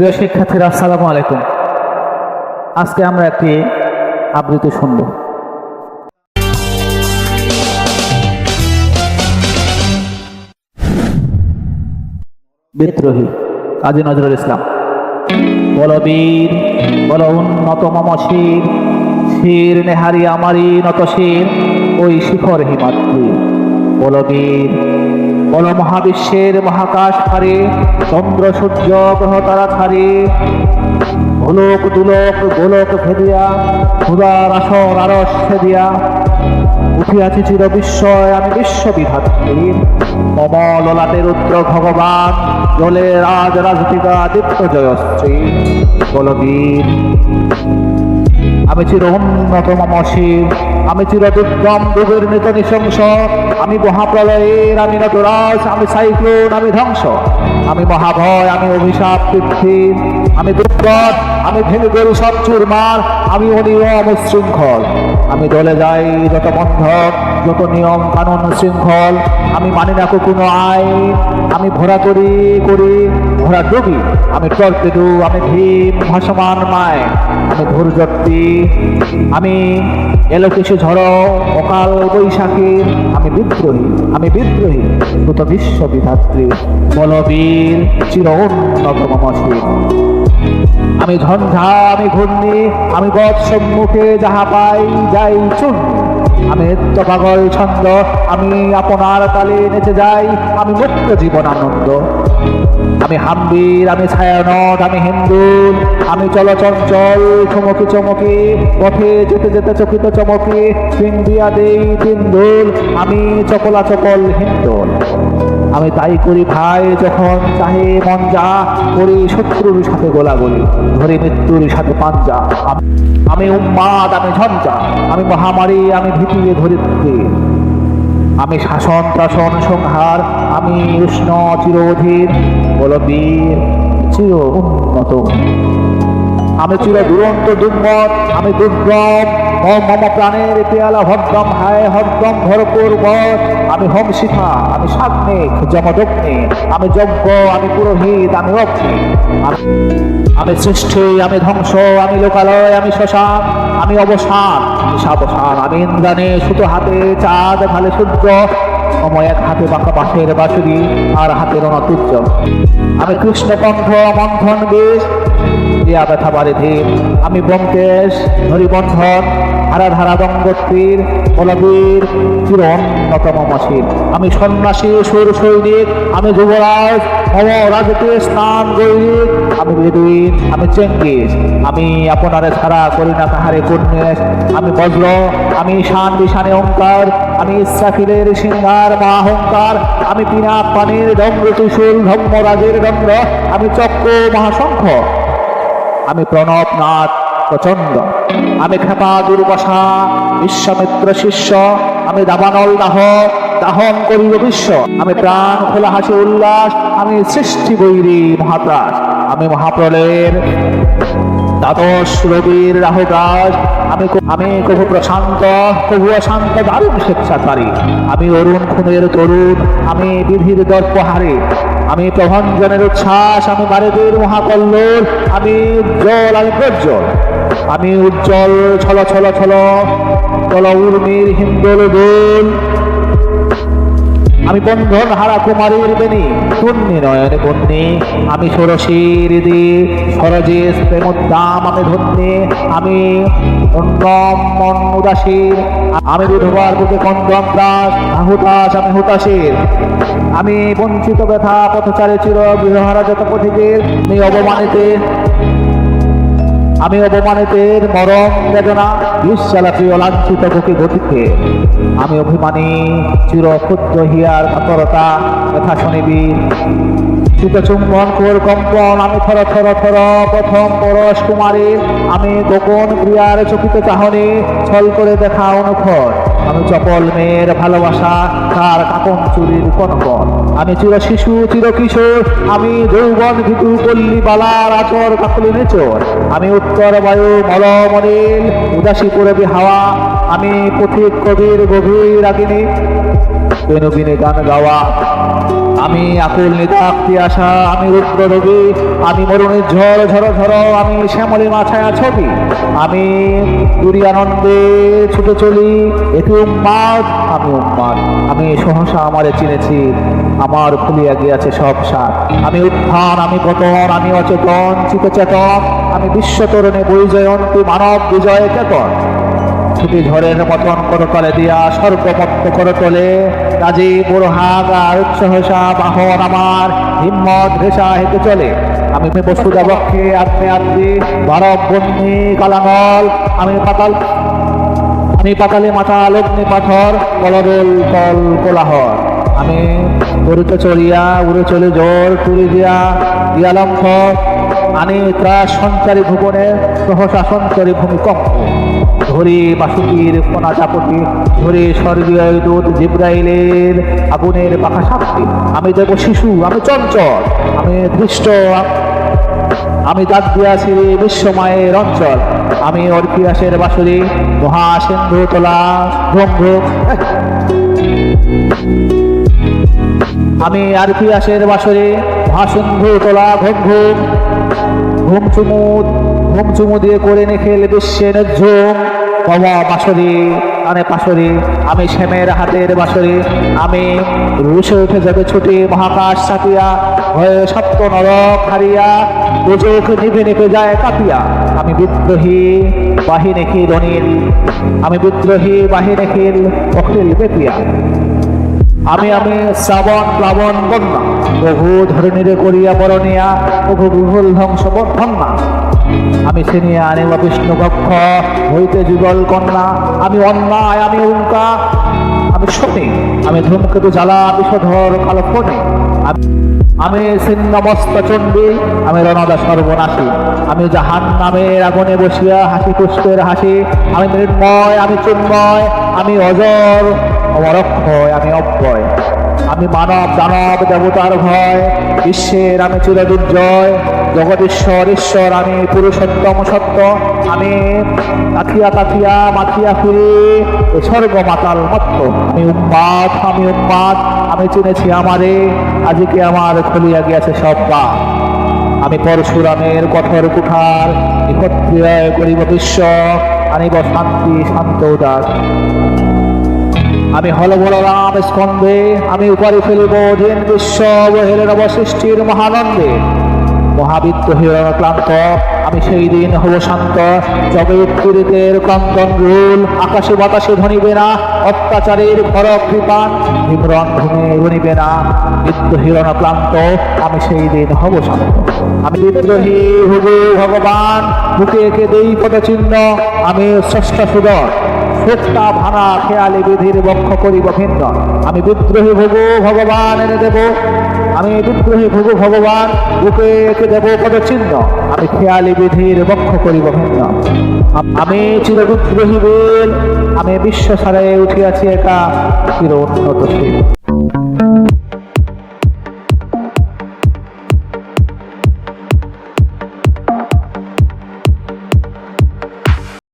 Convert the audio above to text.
প্রিয় শিক্ষার্থীরা, আসসালামু আলাইকুম। আজকে আমরা একটি আবৃত্তি শুনব। বিদ্রোহী কাজী নজরুল ইসলাম। বল বীর, বল উন্নত মম শির নেহারি আমারি নত শির, ওই শিখর হিমাদ্রি। বল বীর বল মহাবিশ্বের মহাকাশ ফারে চন্দ্র, সূর্য, গ্রহ তারা ছাড়ে গোলক, দুলক, গোলক ভেদিয়া ক্ষুদার আসর আরস দিয়া উঠিয়াছি চির বিস্ময়, আমি বিশ্ববিধাত্রী। মম ললাটে রুদ্র ভগবান, জলে রাজ রাজতিকা দীপ্ত জয়শ্রী বলবীর আমি চির উন্নত মমশিব আমি চির দুর্গম দুর্গের নিত নৃশংস, আমি মহাপ্রলয়ের, আমি নটরাজ, আমি সাইক্লোন, আমি ধ্বংস। আমি মহাভয়, আমি অভিশাপ, পৃথিবী, আমি দুর্গত আমি ভেঙে গরু সব চুরমার আমি অনিয়ম শৃঙ্খল। আমি দলে যাই যত বন্ধক, যত নিয়ম, কানুন, শৃঙ্খল। আমি মানি না কোনো আইন। আমি ঘোরা করি করি ঘোরা ডুবি। আমি টর্পেডু আমি ভীম, ভাসমান মায়। আমি ধৈর্যত্রী আমি এলো কিছু ঝড়, অকাল বৈশাখী। আমি বিদ্রোহী আমি বিদ্রোহী, সুত বিশ্ববিধাত্রী বলবীর চির উন্নতম মশির আমি ঝঞ্ঝা আমি ঘূর্ণি, আমি গদ সম্মুখে যাহা পাই যাই চুন। আমি নিত্য পাগল ছন্দ, আমি আপনার তালে নেচে যাই, আমি মুক্ত জীবন আনন্দ। আমি হাম্বির, আমি ছায়ানট, আমি হিন্দুল আমি চলচঞ্চল চমকি চমকি, পথে যেতে যেতে চকিত চমকি, তিন দিয়া দেই তিন দুল, আমি চকলা চকল হিন্দুল। আমি তাই করি ভাই, যখন চাহে মন যা করি শত্রুর সাথে গোলাগুলি, ধরি মৃত্যুর সাথে পাঞ্জা। আম- উন্মাদ আমি ঝঞ্ঝা, আমি মহামারী, আমি ভীতিয়ে ধরিত্রী আমি শাসন ত্রাসন সংহার, আমি উষ্ণ চির অধীর বলবীর, চির উন্নত। আমি চির দুরন্ত দুর্মত আমি দুর্গম। ম- মম প্রাণের পেয়ালা হরদম হায় হরদম ভরপুর বধ। আমি হোম শিখা আমি সাগ্নিক যমদগ্নি। আমি যজ্ঞ, আমি পুরোহিত, আমি অগ্নি। আমি- সৃষ্টি আমি ধ্বংস, আমি লোকালয়, আমি শ্মশান, আমি অবসান, আমি সাবসান, আমি ইন্দ্রাণী সুতো হাতে চাঁদ ভালে সূর্য। সময় এক হাতে বাঁকা বাঁশের বাঁশুরি আর হাতের অনাতুর্য আমি কৃষ্ণকণ্ঠ মন্থন বেশ দিয়া ব্যথা বাড়ি আমি ব্যোমকেশ হরিবন্ধন ধারা ধারা দঙ্গত্রীর বলবীর চির অন্যতম মাসির। আমি সন্ন্যাসী, সুর সৈনিক, আমি যুবরাজ মম রাজতে স্নান গৈরিক আমি বেদুইন, আমি চেঙ্গিস আমি আপনারে ছাড়া করি না কাহারে কন্যেশ আমি বজ্র, আমি শান বিশানে ওঙ্কার আমি ইচ্ছাখিলের সিংহার মা অহংকার আমি পিনাক পানির ডম্র, ত্রিশূল ধর্মরাজের দণ্ড আমি চক্র মহাশঙ্খ। আমি প্রণবনাথ প্রচণ্ড আমি খেপা দুর্বাসা বিশ্বামিত্র শিষ্য, আমি দাবানল দাহ, দাহন করিব বিশ্ব। আমি প্রাণ খোলা হাসি উল্লাস, আমি সৃষ্টি বৈরী মহাপ্রাস। আমি মহাপ্রলয়ের দ্বাদশ রবির রাহুগ্রাস। আমি আমি কভু প্রশান্ত, কভু অশান্ত, দারুণ স্বেচ্ছাচারী। আমি অরুণ খুনের তরুণ, আমি বিধির দর্পহারে। আমি প্রভঞ্জনের উচ্ছ্বাস, আমি বারেদের মহাকল্লোল, আমি উজ্জ্বল, আমি প্রজ্জ্বল। আমি উজ্জ্বল, ছল ছল ছল চল উর্মির হিন্দোল দোল আমি বন্ধন হারা কুমারীর বেনি পুণ্যি নয়নে পুণ্যি আমি ষোড়শীর দি সরজেশ প্রেমোদ্দাম, আমি ধন্যে। আমি অন্নম মন উদাসীর আমি বিধবার বুকে কন্দম দাস আহুতাস আমি হুতাসীর আমি বঞ্চিত ব্যথা, পথচারে চির, গৃহহারা যত পথিকের। আমি অবমানিতে আমি অপমানিতের মরম বেদনা বিশ্বালাপি অলাঞ্ছিত বুকে গতিতে। আমি অভিমানী চির ক্ষুদ্র হিয়ার কাতরতা কথা শুনিবি শীত চুম্বন, কোর কম্পন, আমি থর থর থর, প্রথম পরশ কুমারী। আমি গোপন ক্রিয়ার চকিত চাহনি, ছল করে দেখা অনুখর। আমি চপল মেয়ের ভালোবাসা, তার কাকন চুরির কনকন। আমি চির শিশু, চির কিশোর, আমি যৌবন ভিতু পল্লী বালার আচর কাকলি নেচর। আমি উত্তর বায়ু মলমনিল উদাসী পুরবি হাওয়া, আমি পথিক কবির গভীর আগ্নি বেনুবিনে গান গাওয়া। আমি আকুল নিতাক্তি আসা আমি রুদ্র রবি, আমি মরুণের ঝড় ঝড় ঝড়, আমি শ্যামলী মাছায়া ছবি আমি পুরী আনন্দে ছুটে চলি এটি উম্মাদ, আমি উম্মাদ। আমি সহসা আমারে চিনেছি, আমার খুলিয়া গিয়াছে সব সার আমি উত্থান, আমি পতন, আমি অচেতন, চিতচেতন, আমি বিশ্বতরণে বৈজয়ন্তী মানব বিজয় চেতন ছুটি ঝড়ের মতন করতলে দিয়া স্বর্গমত্ত করতলে কাজী বুড়হাগ আর উৎসহসা, বাহন আমার, হিম্মত ভেসা হেঁটে চলে। আমি বসুদা বক্ষে আত্মে আত্মে ভারত বন্দি কালাঙ্গল আমি পাতাল আমি পাতালে মাথা অগ্নি পাথর, কলরোল কল কোলাহল। আমি উড়িতে চড়িয়া, উড়ে চলে জোর তুলি দিয়া দিয়ালম্ফ আনি ত্রাস সঞ্চারী ভুবনে সহসা সঞ্চারী ভূমিকম্প। ধরে বাসুকির কোনা চাপটি ধরে স্বর্গীয় দূত জিব্রাইলের আগুনের পাখা সাপটি। আমি দেব শিশু, আমি চঞ্চল, আমি দৃষ্ট আমি দাঁত দিয়াছি বিশ্বময়ের অঞ্চল। আমি অর্পিয়াসের বাসুরি মহাসিন্ধু তোলা ভ্রম আমি আরপিয়াসের বাসরে মহাসিন্ধু তোলা ঘুম ঘুম ঘুম চুমুদ, ঘুম চুমু দিয়ে করে নেখেল বিশ্বের ঝুম বাবা বাসরে আনে পাশরে আমি শ্যামের হাতের বাসরে আমি রুশে উঠে যাবে ছুটি, মহাকাশ ছাপিয়া, হয়ে সপ্ত নরক হারিয়া দুজোক নিভে নিভে যায় কাঁপিয়া। আমি বিদ্রোহী, বাহিনী খিল অনিল। আমি বিদ্রোহী, বাহিনী খিল অখিল বেপিয়া। আমি আমি শ্রাবণ প্লাবন বন্যা। বহু ধরণীরে করিয়া বরণিয়া, বহু বিহুল ধ্বংস বন্ধন্যা আমি ছিনিয়া আনিব বিষ্ণু কক্ষ হইতে যুগল কন্যা। আমি অন্যায়, আমি উঙ্কা আমি শনি আমি ধূমকেতু জ্বালা বিষধর কালো ফণি আমি- ছিন্নমস্ত চণ্ডী, আমি রণদা সর্বনাশী। আমি জাহান নামের আগুনে বসিয়া হাসি পুষ্পের হাসি। আমি মৃন্ময় আমি চিন্ময়, আমি অজর। আমার অক্ষয় আমি অব্যয়। আমি মানব, দানব, দেবতার ভয়। বিশ্বের আমি চিরদুর্জয় জগদীশ্বর, ঈশ্বর, আমি পুরুষোত্তম সত্য। আমি তাথিয়া তাথিয়া মাথিয়া ফিরে স্বর্গ মাতাল মত্ত। আমি উন্মাদ আমি উন্মাদ। আমি চিনেছি আমারে। আজকে আমার খুলিয়া গিয়াছে সব পা আমি পরশুরামের কঠোর কুঠার। একত্রিয় করিব বিশ্ব। আনিব শান্তি, শান্ত উদাস আমি হল বলরাম স্কন্ধে, আমি উপরে ফেলিব অধীন বিশ্ব বহিরের অবসৃষ্টির মহানন্দে। মহাবিত্ত হিরণ ক্লান্ত, আমি সেই দিন হব শান্ত। জগৎ পীড়িতের ক্রন্দন রুল, আকাশে বাতাসে ধনিবে না, অত্যাচারের ভরক কৃপান বিমরণ ভূমে রণিবে না। বিদ্য হিরণ ক্লান্ত, আমি সেই দিন হব শান্ত। আমি বিদ্রোহী হব ভগবান, বুকে একে দেই পদচিহ্ন, আমি স্রষ্টা সুদর। শোকটা ভাঙা খেয়ালি বিধির বক্ষ করিব ভিন্ন। আমি বিদ্রোহী ভোগো ভগবান এনে দেব। আমি বিদ্রোহী ভোগু ভগবান বুকে এঁকে দেব পদচিহ্ন আমি খেয়ালি বিধির বক্ষ করিব ভিন্ন। আমি চির বিদ্রোহী বেল আমি বিশ্ব সারে উঠিয়াছি একা, চির উন্নত